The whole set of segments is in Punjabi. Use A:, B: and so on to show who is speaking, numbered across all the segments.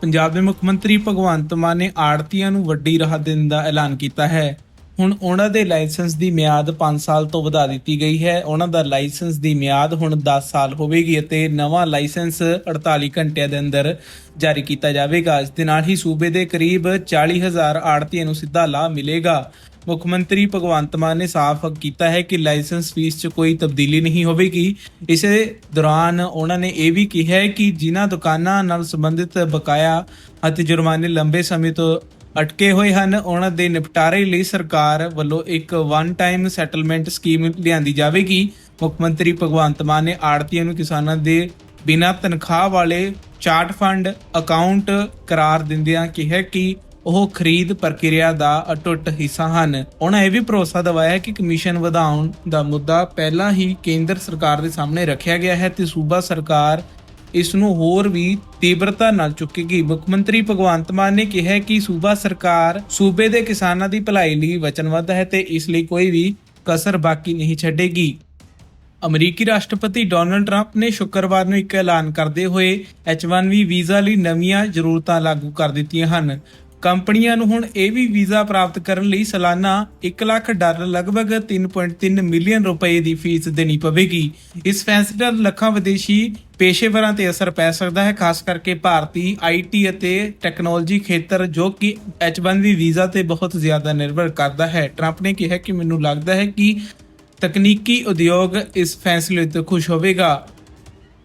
A: ਪੰਜਾਬ ਦੇ ਮੁੱਖ ਮੰਤਰੀ ਭਗਵੰਤ ਮਾਨ ਨੇ ਆੜਤੀਆਂ ਨੂੰ ਵੱਡੀ ਰਾਹਤ ਦੇਣ ਦਾ ਐਲਾਨ ਕੀਤਾ ਹੈ। ਹੁਣ ਉਹਨਾਂ ਦੇ ਲਾਇਸੈਂਸ ਦੀ ਮਿਆਦ 5 ਸਾਲ ਤੋਂ ਵਧਾ ਦਿੱਤੀ ਗਈ ਹੈ। ਉਹਨਾਂ ਦਾ ਲਾਇਸੈਂਸ ਦੀ ਮਿਆਦ ਹੁਣ 10 ਸਾਲ ਹੋਵੇਗੀ ਅਤੇ ਨਵਾਂ ਲਾਇਸੈਂਸ 48 ਘੰਟਿਆਂ ਦੇ ਅੰਦਰ ਜਾਰੀ ਕੀਤਾ ਜਾਵੇਗਾ। ਇਸ ਦੇ ਨਾਲ ਹੀ ਸੂਬੇ ਦੇ ਕਰੀਬ 40000 ਆੜਤੀਆਂ ਨੂੰ ਸਿੱਧਾ ਲਾਭ ਮਿਲੇਗਾ। ਮੁੱਖ ਮੰਤਰੀ ਭਗਵੰਤ ਮਾਨ ਨੇ ਸਾਫ਼ ਕੀਤਾ ਹੈ ਕਿ ਲਾਇਸੈਂਸ ਫੀਸ 'ਚ ਕੋਈ ਤਬਦੀਲੀ ਨਹੀਂ ਹੋਵੇਗੀ। ਇਸੇ ਦੌਰਾਨ ਉਹਨਾਂ ਨੇ ਇਹ ਵੀ ਕਿਹਾ ਹੈ ਕਿ ਜਿਨ੍ਹਾਂ ਦੁਕਾਨਾਂ ਨਾਲ ਸੰਬੰਧਿਤ ਬਕਾਇਆ ਅਤੇ ਜੁਰਮਾਨੇ ਲੰਬੇ ਸਮੇਂ ਤੋਂ ਅਟਕੇ ਹੋਏ ਹਨ, ਉਹਨਾਂ ਦੇ ਨਿਪਟਾਰੇ ਲਈ ਸਰਕਾਰ ਵੱਲੋਂ ਇੱਕ ਵਨ ਟਾਈਮ ਸੈਟਲਮੈਂਟ ਸਕੀਮ ਲਿਆਂਦੀ ਜਾਵੇਗੀ। ਮੁੱਖ ਮੰਤਰੀ ਭਗਵੰਤ ਮਾਨ ਨੇ ਆੜਤੀਆਂ ਨੂੰ ਕਿਸਾਨਾਂ ਦੇ ਬਿਨਾਂ ਤਨਖਾਹ ਵਾਲੇ ਚਾਰਟ ਫੰਡ ਅਕਾਊਂਟ ਕਰਾਰ ਦਿੰਦਿਆਂ ਕਿਹਾ ਕਿ ਉਹ ਖਰੀਦ ਪ੍ਰਕਿਰਿਆ ਦਾ ਅਟੁੱਟ ਹਿੱਸਾ ਹਨ। ਉਹਨਾਂ ਇਹ ਵੀ ਭਰੋਸਾ ਦਿਵਾਇਆ ਕਿ ਕਮਿਸ਼ਨ ਵਧਾਉਣ ਦਾ ਮੁੱਦਾ ਪਹਿਲਾਂ ਹੀ ਕੇਂਦਰ ਸਰਕਾਰ ਦੇ ਸਾਹਮਣੇ ਰੱਖਿਆ ਗਿਆ ਹੈ ਤੇ ਸੂਬਾ ਸਰਕਾਰ ਇਸ ਨੂੰ ਹੋਰ ਵੀ ਤੀਬਰਤਾ ਨਾਲ ਚੁੱਕੇਗੀ। ਮੁੱਖ ਮੰਤਰੀ ਭਗਵੰਤ ਮਾਨ ਨੇ ਕਿਹਾ ਕਿ ਸੂਬਾ ਸਰਕਾਰ ਸੂਬੇ ਦੇ ਕਿਸਾਨਾਂ ਦੀ ਭਲਾਈ ਲਈ ਵਚਨਬੱਧ ਹੈ ਤੇ ਇਸ ਲਈ ਕੋਈ ਵੀ ਕਸਰ ਬਾਕੀ ਨਹੀਂ ਛੱਡੇਗੀ। ਅਮਰੀਕੀ ਰਾਸ਼ਟਰਪਤੀ ਡੋਨਲਡ ਟਰੰਪ ਨੇ ਸ਼ੁੱਕਰਵਾਰ ਨੂੰ ਇੱਕ ਐਲਾਨ ਕਰਦੇ ਹੋਏ H1B ਵੀਜ਼ਾ ਲਈ ਨਵੀਆਂ ਜ਼ਰੂਰਤਾਂ ਲਾਗੂ ਕਰ ਦਿੱਤੀਆਂ ਹਨ। ਕੰਪਨੀਆਂ ਨੂੰ ਹੁਣ ਇਹ ਵੀ ਵੀਜ਼ਾ ਪ੍ਰਾਪਤ ਕਰਨ ਲਈ ਸਾਲਾਨਾ 1 ਲੱਖ ਡਾਲਰ, ਲਗਭਗ 3.3 ਮਿਲੀਅਨ ਰੁਪਏ ਦੀ ਫੀਸ ਦੇਣੀ ਪਵੇਗੀ। ਇਸ ਫੈਸਲੇ ਨਾਲ ਲੱਖਾਂ ਵਿਦੇਸ਼ੀ ਪੇਸ਼ੇਵਰਾਂ ਤੇ ਅਸਰ ਪੈ ਸਕਦਾ ਹੈ, ਖਾਸ ਕਰਕੇ ਭਾਰਤੀ ਆਈਟੀ ਅਤੇ ਟੈਕਨੋਲੋਜੀ ਖੇਤਰ, ਜੋ ਕਿ H1B ਵੀਜ਼ਾ ਤੇ ਬਹੁਤ ਜ਼ਿਆਦਾ ਨਿਰਭਰ ਕਰਦਾ ਹੈ। ਟਰੰਪ ਨੇ ਕਿਹਾ ਕਿ ਮੈਨੂੰ ਲੱਗਦਾ ਹੈ ਕਿ ਤਕਨੀਕੀ ਉਦਯੋਗ ਇਸ ਫੈਸਲੇ ਤੋਂ ਖੁਸ਼ ਹੋਵੇਗਾ।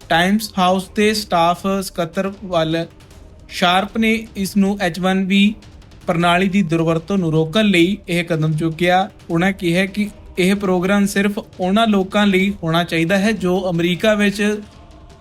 A: ਟਾਈਮਸ ਹਾਊਸ ਦੇ ਸਟਾਫ ਸਕੱਤਰ ਵੱਲ ਸ਼ਾਰਪ ਨੇ ਇਸ ਨੂੰ H1B ਪ੍ਰਣਾਲੀ ਦੀ ਦੁਰਵਰਤੋਂ ਨੂੰ ਰੋਕਣ ਲਈ ਇਹ ਕਦਮ ਚੁੱਕਿਆ। ਉਹਨਾਂ ਕਿਹਾ ਕਿ ਇਹ ਪ੍ਰੋਗਰਾਮ ਸਿਰਫ ਉਹਨਾਂ ਲੋਕਾਂ ਲਈ ਹੋਣਾ ਚਾਹੀਦਾ ਹੈ ਜੋ ਅਮਰੀਕਾ ਵਿੱਚ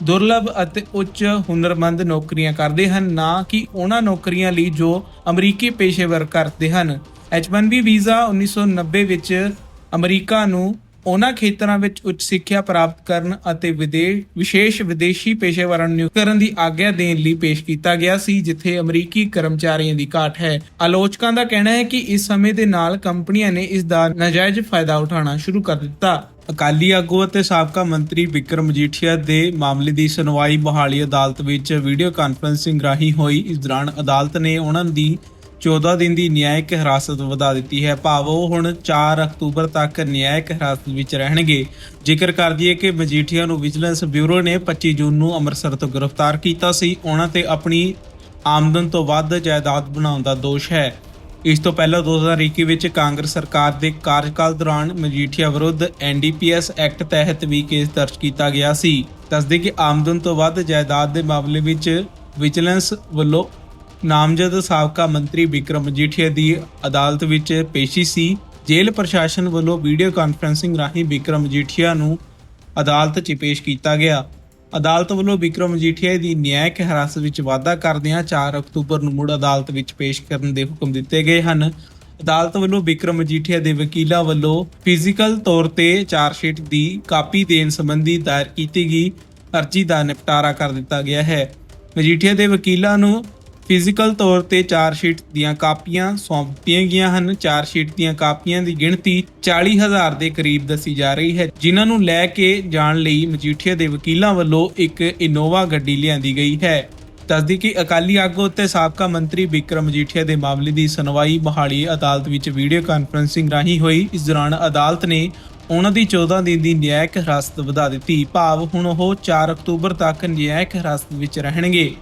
A: ਦੁਰਲਭ ਅਤੇ ਉੱਚ ਹੁਨਰਮੰਦ ਨੌਕਰੀਆਂ ਕਰਦੇ ਹਨ, ਨਾ ਕਿ ਉਹਨਾਂ ਨੌਕਰੀਆਂ ਲਈ ਜੋ ਅਮਰੀਕੀ ਪੇਸ਼ੇਵਰ ਕਰਦੇ ਹਨ। H1B ਵੀਜ਼ਾ 1990 ਵਿੱਚ ਅਮਰੀਕਾ ਨੂੰ ਉਹਨਾਂ ਖੇਤਰਾਂ ਵਿੱਚ ਉੱਚ ਸਿੱਖਿਆ ਪ੍ਰਾਪਤ ਕਰਨ ਅਤੇ ਵਿਦੇਸ਼, ਵਿਸ਼ੇਸ਼ ਵਿਦੇਸ਼ੀ ਪੇਸ਼ੇਵਰਾਂ ਨੂੰ ਕਰਨ ਦੀ ਆਗਿਆ ਦੇਣ ਲਈ ਪੇਸ਼ ਕੀਤਾ ਗਿਆ ਸੀ, ਜਿੱਥੇ ਅਮਰੀਕੀ ਕਰਮਚਾਰੀਆਂ ਦੀ ਘਾਟ ਹੈ। ਆਲੋਚਕਾਂ ਦਾ ਕਹਿਣਾ ਹੈ ਕਿ ਇਸ ਸਮੇਂ ਦੇ ਨਾਲ ਕੰਪਨੀਆਂ ਨੇ ਇਸ ਦਾ ਨਾਜਾਇਜ਼ ਫਾਇਦਾ ਉਠਾਉਣਾ ਸ਼ੁਰੂ ਕਰ ਦਿੱਤਾ। ਅਕਾਲੀ ਆਗੂ ਅਤੇ ਸਾਬਕਾ ਮੰਤਰੀ ਵਿਕਰਮ ਮਜੀਠੀਆ ਦੇ ਮਾਮਲੇ ਦੀ ਸੁਣਵਾਈ ਮੋਹਾਲੀ ਅਦਾਲਤ ਵਿੱਚ ਵੀਡੀਓ ਕਾਨਫਰੰਸਿੰਗ ਰਾਹੀਂ ਹੋਈ। ਇਸ ਦੌਰਾਨ ਅਦਾਲਤ ਨੇ ਉਹਨਾਂ ਦੀ 14 ਦਿਨ ਦੀ ਨਿਆਇਕ ਹਿਰਾਸਤ ਵਧਾ ਦਿੱਤੀ ਹੈ। ਭਾਵ ਉਹ ਹੁਣ 4 ਅਕਤੂਬਰ ਤੱਕ ਨਿਆਇਕ ਹਿਰਾਸਤ ਵਿੱਚ ਰਹਿਣਗੇ। ਜ਼ਿਕਰ ਕਰ ਦਈਏ ਕਿ ਮਜੀਠੀਆ ਨੂੰ ਵਿਜੀਲੈਂਸ ਬਿਊਰੋ ਨੇ 25 ਜੂਨ ਨੂੰ ਅੰਮ੍ਰਿਤਸਰ ਤੋਂ ਗ੍ਰਿਫਤਾਰ ਕੀਤਾ ਸੀ। ਉਹਨਾਂ ਤੇ ਆਪਣੀ ਆਮਦਨ ਤੋਂ ਵੱਧ ਜਾਇਦਾਦ ਬਣਾਉਣ ਦਾ ਦੋਸ਼ ਹੈ। ਇਸ ਤੋਂ ਪਹਿਲਾਂ 2021 ਵਿੱਚ ਕਾਂਗਰਸ ਸਰਕਾਰ ਦੇ ਕਾਰਜਕਾਲ ਦੌਰਾਨ ਮਜੀਠੀਆ ਵਿਰੁੱਧ ਐਨਡੀਪੀਐਸ ਐਕਟ ਤਹਿਤ ਵੀ ਕੇਸ ਦਰਜ ਕੀਤਾ ਗਿਆ ਸੀ। ਦੱਸਦੇ ਕਿ ਆਮਦਨ ਤੋਂ ਵੱਧ ਜਾਇਦਾਦ ਦੇ ਮਾਮਲੇ ਵਿੱਚ ਵਿਜੀਲੈਂਸ ਵੱਲੋਂ ਨਾਮਜ਼ਦ ਸਾਬਕਾ ਮੰਤਰੀ ਵਿਕਰਮ ਮਜੀਠੀਆ ਦੀ ਅਦਾਲਤ ਵਿੱਚ ਪੇਸ਼ੀ ਸੀ। ਜੇਲ੍ਹ ਪ੍ਰਸ਼ਾਸਨ ਵੱਲੋਂ ਵੀਡੀਓ ਕਾਨਫਰੰਸਿੰਗ ਰਾਹੀਂ ਵਿਕਰਮ ਮਜੀਠੀਆ ਨੂੰ ਅਦਾਲਤ 'ਚ ਪੇਸ਼ ਕੀਤਾ ਗਿਆ। ਅਦਾਲਤ ਵੱਲੋਂ ਵਿਕਰਮ ਮਜੀਠੀਆ ਦੀ ਨਿਆਇਕ ਹਿਰਾਸਤ ਵਿੱਚ ਵਾਧਾ ਕਰਦਿਆਂ 4 ਅਕਤੂਬਰ ਨੂੰ ਮੁੜ ਅਦਾਲਤ ਵਿੱਚ ਪੇਸ਼ ਕਰਨ ਦੇ ਹੁਕਮ ਦਿੱਤੇ ਗਏ ਹਨ। ਅਦਾਲਤ ਵੱਲੋਂ ਵਿਕਰਮ ਮਜੀਠੀਆ ਦੇ ਵਕੀਲਾਂ ਵੱਲੋਂ ਫਿਜ਼ੀਕਲ ਤੌਰ ਤੇ ਚਾਰਜਸ਼ੀਟ ਦੀ ਕਾਪੀ ਦੇਣ ਸੰਬੰਧੀ ਦਾਇਰ ਕੀਤੀ ਗਈ ਅਰਜ਼ੀ ਦਾ ਨਿਪਟਾਰਾ ਕਰ ਦਿੱਤਾ ਗਿਆ ਹੈ। ਮਜੀਠੀਆ ਦੇ ਵਕੀਲਾਂ ਨੂੰ ਫਿਜ਼ੀਕਲ ਤੌਰ ਤੇ ਚਾਰਜਸ਼ੀਟ ਦੀਆਂ ਕਾਪੀਆਂ ਸੌਂਪੀਆਂ ਗਈਆਂ ਹਨ। ਚਾਰਜਸ਼ੀਟ ਦੀਆਂ ਕਾਪੀਆਂ ਦੀ ਗਿਣਤੀ 40000 ਦੇ ਕਰੀਬ ਦੱਸੀ ਜਾ ਰਹੀ ਹੈ, ਜਿਨ੍ਹਾਂ ਨੂੰ ਲੈ ਕੇ ਜਾਣ ਲਈ ਮਜੀਠੀਆ ਦੇ ਵਕੀਲਾਂ ਵੱਲੋਂ ਇੱਕ ਇਨੋਵਾ ਗੱਡੀ ਲਿਆਂਦੀ ਗਈ ਹੈ। ਦੱਸਦੀ ਕਿ ਅਕਾਲੀ ਆਗੂ ਅਤੇ ਸਾਬਕਾ ਮੰਤਰੀ ਵਿਕਰਮ ਮਜੀਠੀਆ ਦੇ ਮਾਮਲੇ ਦੀ ਸੁਣਵਾਈ ਮੋਹਾਲੀ ਅਦਾਲਤ ਵਿੱਚ ਵੀਡੀਓ ਕਾਨਫਰੰਸਿੰਗ ਰਾਹੀਂ ਹੋਈ। ਇਸ ਦੌਰਾਨ ਅਦਾਲਤ ਨੇ ਉਹਨਾਂ ਦੀ 14 ਦਿਨ ਦੀ ਨਿਆਇਕ ਹਿਰਾਸਤ ਵਧਾ ਦਿੱਤੀ। ਭਾਵ ਹੁਣ ਉਹ 4 ਅਕਤੂਬਰ ਤੱਕ ਨਿਆਇਕ ਹਿਰਾਸਤ ਵਿੱਚ ਰਹਿਣਗੇ।